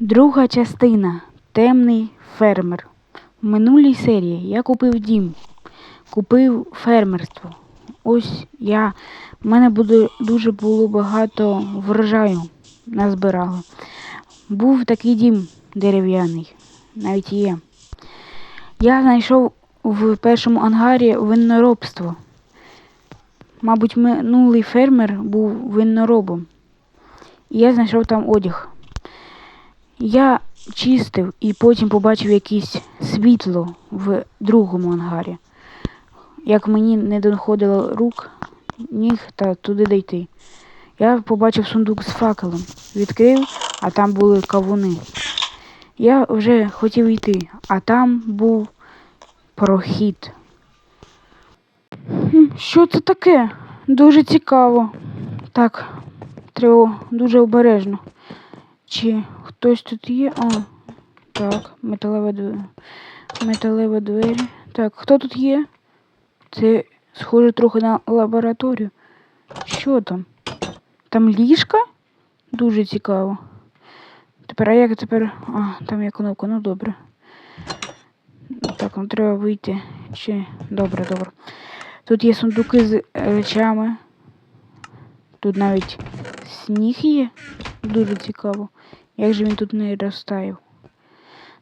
Друга частина Темний фермер. В минулій серії я купив дім, купив фермерство. Ось я. в мене буде дуже було багато врожаю назбирали. Був такий дім дерев'яний, навіть є. Я знайшов в першому ангарі винноробство. Мабуть, минулий фермер був винноробом. І я знайшов там одяг. Я чистив і потім побачив якесь світло в другому ангарі. Як мені не доходило рук, ніг та туди дійти. Я побачив сундук з факелом, відкрив, а там були кавуни. Я вже хотів йти, а там був прохід. Що це таке? Дуже цікаво. Так, треба дуже обережно. Чи хтось тут є? А, так, металева двері. Металева двері. Так, хто тут є? Це схоже трохи на лабораторію. Що там? Там ліжка? Дуже цікаво. Тепер, а як тепер. А, там є кнопка, ну добре. Так, нам треба вийти. Чи. Добре, добре. Тут є сундуки з речами. Тут навіть сніг є. Дуже цікаво. Як же він тут не розтаяв?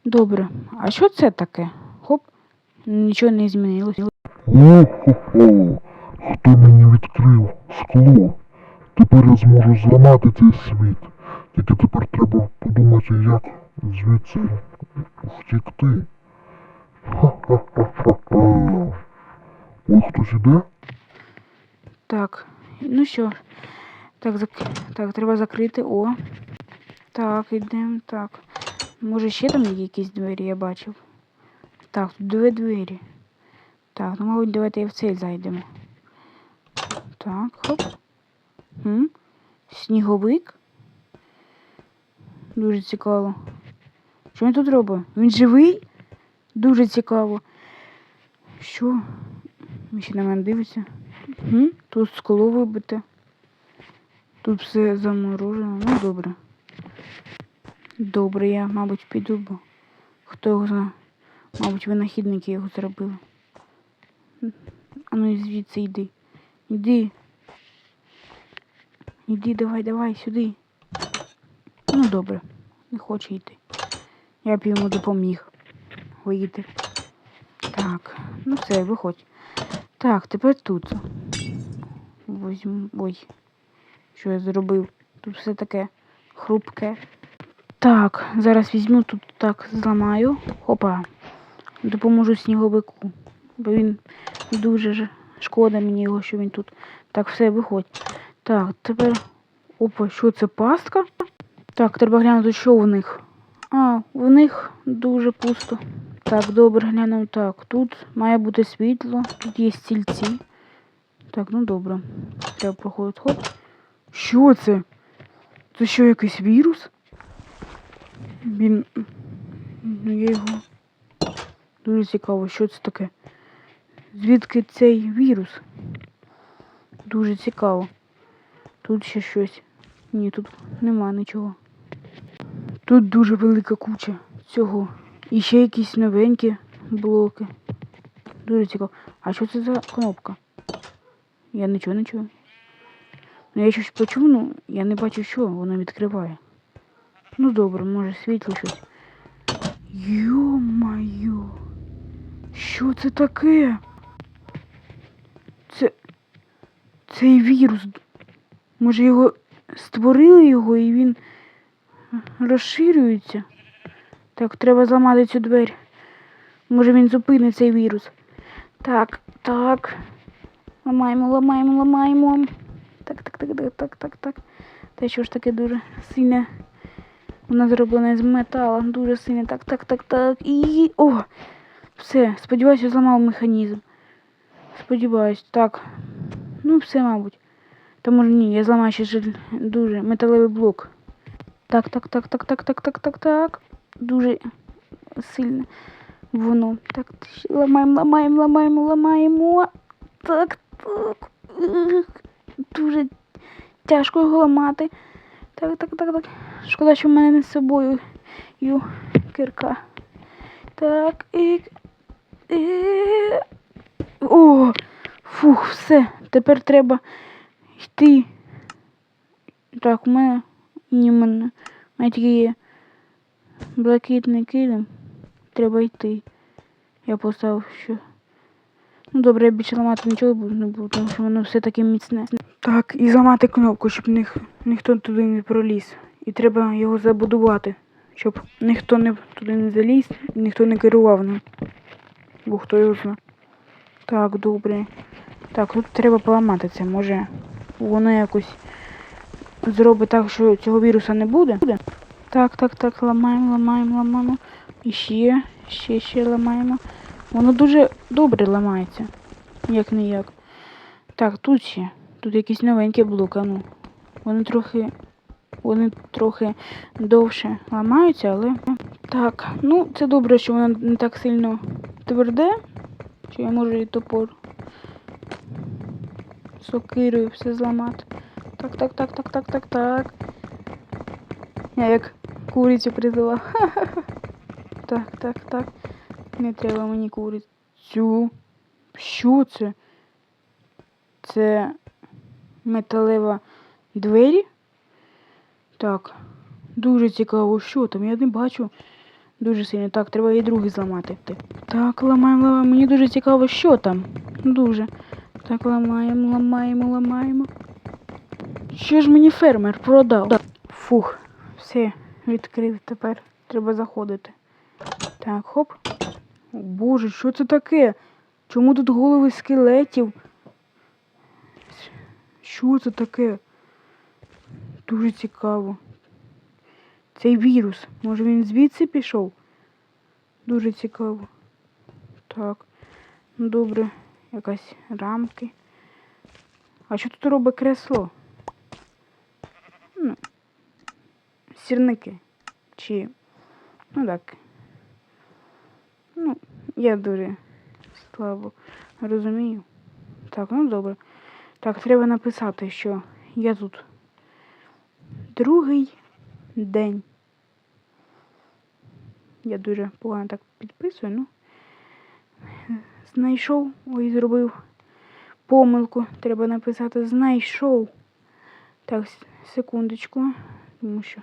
Добре. А що це таке? Хоп, нічого не змінилось. О-хо-хо, хто мені відкрив скло? Тепер я зможу зламати цей світ. Тільки тепер треба подумати, як звідси втекти. Ха-ха-ха-ха-ха. Ой, хтось іде? Так, ну що, так, зак... так, треба закрити. О. Так, ідемо. Так. Може ще там є якісь двері, я бачив. Так, тут дві двері. Так, ну мабуть, давайте і в цей зайдемо. Так, хоп. М? Сніговик. Дуже цікаво. Що він тут робить? Він живий? Дуже цікаво. Що? Він ще на мене дивиться. М? Тут скло вибите. Тут все заморожено. Ну добре. Добре, я, мабуть, піду, бо хто його знає. Мабуть, винахідники його зробили. А ну і звідси йди. Йди. Йди, давай, давай, сюди. Ну добре, не хоче йти. Я б йому допоміг вийти. Так, ну все, виходь. Так, тепер тут. Возьму. Ой, що я зробив? Тут все таке хрупке. Так, зараз візьму тут так зламаю. Хопа. Допоможу сніговику. Бо він дуже ж шкода мені його, що він тут. Так, все, виходь. Так, тепер. Опа, що це пастка? Так, треба глянути, що в них. А, в них дуже пусто. Так, добре, глянемо так. Тут має бути світло, тут є стільці. Так, ну добре. Треба проходити. Хоп. Що це? Це що, якийсь вірус? Він. Ну, я його. Дуже цікаво, що це таке. Звідки цей вірус? Дуже цікаво. Тут ще щось. Ні, тут нема нічого. Тут дуже велика куча цього. І ще якісь новенькі блоки. Дуже цікаво. А що це за кнопка? Я нічого не чую. Ну я щось почув, ну я не бачу, що воно відкриває. Ну добре, може світло щось. Йо-моє! Що це таке? Це. Цей вірус. Може його створили його і він розширюється? Так, треба зламати цю двері. Може він зупинить цей вірус. Так, так. Ламаємо, ламаємо, ламаємо. Так, так, так, так, так, так, так. Те що ж таке дуже сильне. Вона зроблена з металу, дуже сильне. Так, так, так, так. І. О! Все, сподіваюся, зламав механізм. Сподіваюсь, так. Ну, все, мабуть. Та може ні, я зламаю ще ж дуже металевий блок. Так, так, так, так, так, так, так, так, так. Дуже сильне воно. Так, ламаємо, ламаємо, ламаємо, ламаємо. Так, так. Дуже тяжко його ламати. Так, так, так, так. Шкода, що в мене не з собою ю кирка. Так, і. і... О! Фух, все. Тепер треба йти. Так, у мене. Ні, в мене. У мене тільки є блакитний килим. Треба йти. Я поставив, що. Ну добре, я більше ламати нічого не буду, тому що воно все таке міцне. Так, і зламати кнопку, щоб ніх, ніхто туди не проліз. І треба його забудувати, щоб ніхто не туди не заліз, і ніхто не керував ним. Бо хто його знає. Так, добре. Так, тут треба поламати це. Може воно якось зробить так, що цього віруса не буде. Так, так, так, ламаємо, ламаємо, ламаємо. І ще, ще, ще ламаємо. Воно дуже добре ламається. Як не як. Так, тут ще. Тут якісь новенькі блоки, ну. Вони трохи. Вони трохи довше ламаються, але. Так, ну це добре, що воно не так сильно тверде, що я можу і топор сокирою все зламати. Так, так, так, так, так, так, так. Я як курицю призила. Так, так, так. Не треба мені курицю. Що це? Це металева двері? Так. Дуже цікаво, що там. Я не бачу. Дуже сильно. Так, треба і другий зламати. Так, ламаємо, ламаємо. Мені дуже цікаво, що там. Дуже. Так, ламаємо, ламаємо, ламаємо. Що ж мені фермер продав? Фух, все, відкрив тепер. Треба заходити. Так, хоп. Боже, що це таке? Чому тут голови скелетів? Що це таке? Дуже цікаво. Цей вірус. Може він звідси пішов? Дуже цікаво. Так. Ну добре. Якась рамки. А що тут робить кресло? Ну, сірники. Чи. Ну так. Ну, я дуже слабо розумію. Так, ну добре. Так, треба написати, що я тут другий день. Я дуже погано так підписую, ну. Знайшов, ой, зробив помилку. Треба написати знайшов. Так, секундочку, тому що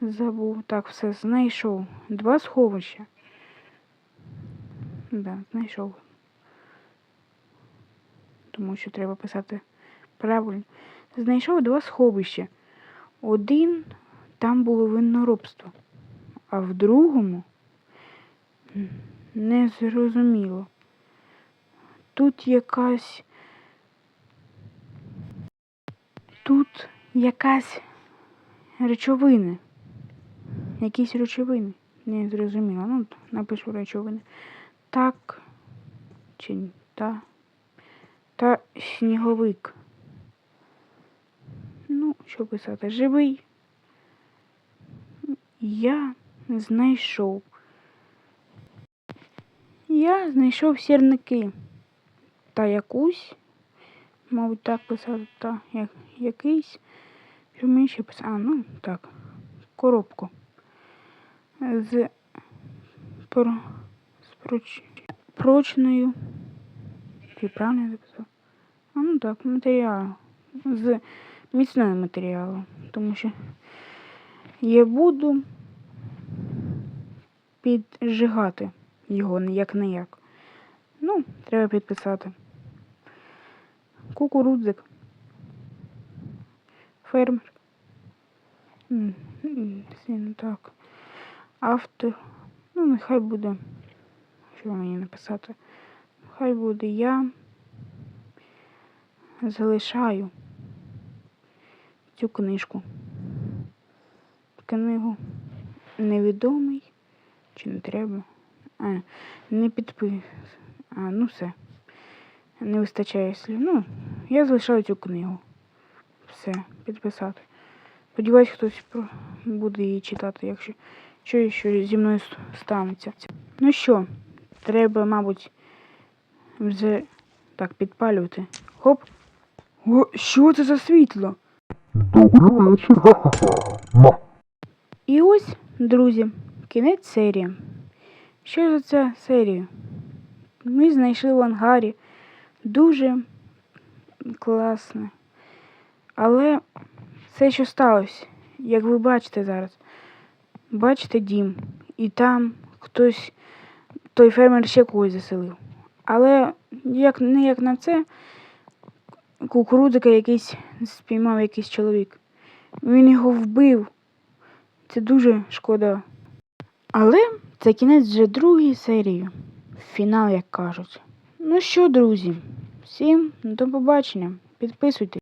забув. Так, все, знайшов. Два сховища. Да, знайшов. Тому що треба писати правильно. Знайшов два сховища. Один там було винноробство, а в другому м, не зрозуміло. Тут якась. Тут якась речовини. Якісь речовини. Не зрозуміло. Ну, напишу речовини. Так. Чи ні? та. Та сніговик. Ну, що писати? Живий. Я знайшов. Я знайшов сірники. Та якусь. Мабуть, так писати, та як, якийсь. Що мені ще писати? А, ну так. Коробку. З, про, проч, прочною. Чи правильно я? А ну так, матеріал. З міцного матеріалу. Тому що я буду піджигати його як не як. Ну, треба підписати. Кукурудзик. Фермер. Син, так. Автор. Ну, нехай буде. Що мені написати? Хай буде я залишаю цю книжку. Книгу невідомий чи не треба. А, не підпис. А, ну все. Не вистачає слів. Ну, я залишаю цю книгу. Все, підписати. Сподіваюсь, хтось буде її читати, якщо що, що зі мною станеться. Ну що, треба, мабуть, вже так підпалювати. Хоп. О, що це за світло? Добрий вечір, ха-ха-ха. І ось друзі, кінець серії. Що за ця серія? Ми знайшли в ангарі дуже класне. Але це що сталося, як ви бачите зараз. Бачите дім, і там хтось, той фермер ще когось заселив. Але як, не як на це, кукурудзика якийсь спіймав якийсь чоловік. Він його вбив. Це дуже шкода. Але це кінець вже другої серії. Фінал, як кажуть. Ну що, друзі, всім до побачення. Підписуйтесь.